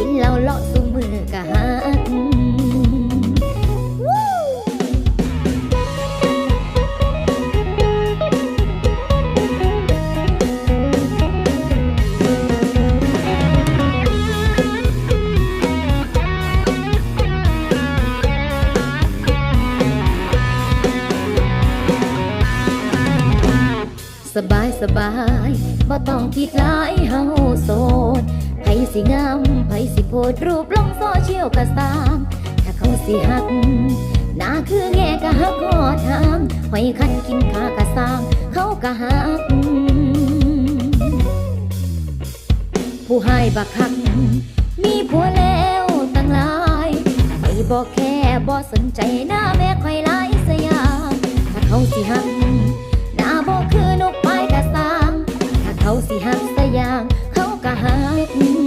ินเหล้าเลาะซุมือกะหักบายสบายบ่ต้องคิดหลายเฮาโซ สิงามไผสิโพดรูปลงโซเชียลกระสางถ้าเขาสิหักนาคือแง่กะหักหอทางหอยคันกินขากระสาง เขากะหัก ผู้ให้บักคัก มีผัวแล้วตั้งหลายไม่บอกแค่บอสนใจหน้าแม่คอยไล่สยามถ้าเขาสิหักน้าบอกคือนกปลายกะสาง ถ้าเขาสิหักสยามเขากะหัก